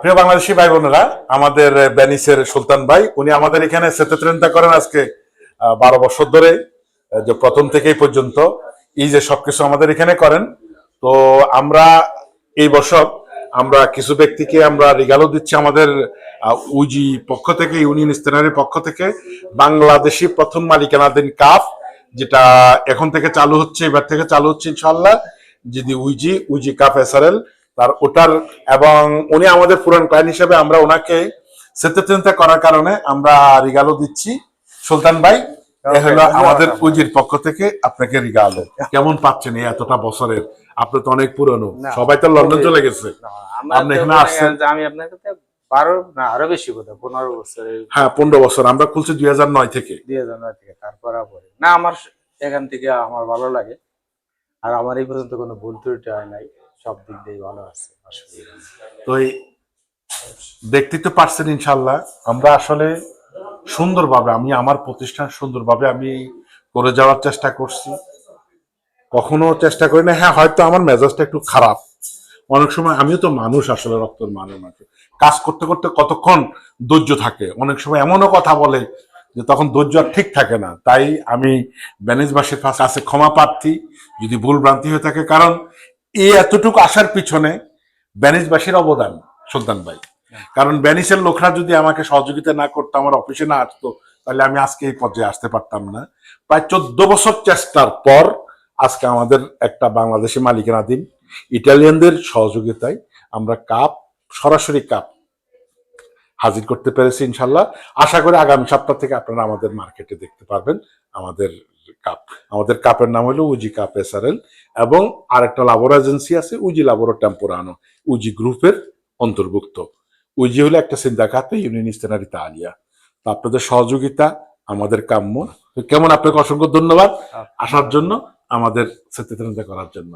প্রিয় বাংলাদেশি ভাই বোনেরা আমাদের বেনিসের সুলতান ভাই, উনি আমাদের এখানে সেতেত্রেনটা করেন আজকে বারো বছর ধরে যে প্রথম থেকেই পর্যন্ত। এই যে সবকিছু আমাদের এখানে করেন। তো আমরা এই বছর আমরা কিছু ব্যক্তিকে আমরা রিগালও দিচ্ছি আমাদের উজি পক্ষ থেকে, ইউনিয়ন ইস্তেনারের পক্ষ থেকে। বাংলাদেশি প্রথম মালিকানাধীন কাপ যেটা এখন থেকে চালু হচ্ছে, এবার থেকে চালু হচ্ছে ইনশাল্লাহ যদি উইজি উইজি কাপ এসআরএল তার ওটার এবং উনি আমাদের পুরান ক্লায়েন্ট হিসেবে আমরা ওনাকে সেতেতেন্তে করার কারণে আমরা রিগালো দিচ্ছি। সুলতান ভাই হলো আমাদের উজির পক্ষ থেকে আপনাকে রিগালো। কেমন পাচ্ছেন এই এতটা বছরের? আপনি তো অনেক পুরনো। না, সবাই তো লন্ডন চলে গেছে। আপনি এখানে আসছেন? আমি আপনার কাছে বারো না আরও বেশি বোধ হয় পনেরো বছরের হ্যাঁ পনেরো বছর। আমরা খুলছি দুই হাজার নয় থেকে। দিয়ে জানুয়ারি থেকে তারপর পরে। না আমার এখান থেকে আমার ভালো লাগে। আর আমার এই পর্যন্ত কোনো ভুল ত্রুটি হয় নাই। সব দিক দিয়ে ভালো আছে। তো এই তো পারছেন ইনশাল্লাহ আমরা আসলে সুন্দরভাবে, আমি আমার প্রতিষ্ঠান সুন্দরভাবে আমি করে যাওয়ার চেষ্টা করছি। কখনো চেষ্টা করি না হ্যাঁ হয়তো আমার মেজাজটা একটু খারাপ। অনেক সময় আমিও তো মানুষ আসলে রক্তের মানুষ কাজ করতে করতে কতক্ষণ ধৈর্য থাকে? অনেক সময় এমনও কথা বলে যে তখন ধৈর্য আর ঠিক থাকে না। তাই আমি ব্যানেজবাসীর কাছে ক্ষমা প্রার্থী। যদি ভুল ভ্রান্তি হয়ে থাকে, কারণ এই এতটুকু আসার পিছনে ব্যানিসবাসীর অবদান, সুলতান ভাই। কারণ ব্যানিসের লোকরা যদি আমাকে সহযোগিতা না করতো, আমার অফিসে না আসতো, তাহলে আমি আজকে এই পর্যায়ে আসতে পারতাম না। প্রায় চোদ্দ বছর চেষ্টার পর আজকে আমাদের একটা বাংলাদেশি মালিকানাধীন ইটালিয়ানদের সহযোগিতায় আমরা কাপ, সরাসরি কাপ হাজির করতে পেরেছি ইনশাল্লাহ। আশা করি আগামী সপ্তাহ থেকে আপনারা আমাদের মার্কেটে দেখতে পারবেন, আমাদের কাপ আমাদের কাপের নাম হলো উজি কাপ এস আর এল এবং আরেকটা লাবোর এজেন্সি আছে উজি লাবোর টেম্পোরানো উজি গ্রুপের অন্তর্ভুক্ত। উজি হলো একটা সিন্দাকাতে ইউনিয়ন ইস্তেনারি তালিয়া তো আপনাদের সহযোগিতা আমাদের কাম্য। তো কেমন? আপনাকে অসংখ্য ধন্যবাদ আসার জন্য আমাদের সত্যি করার জন্য।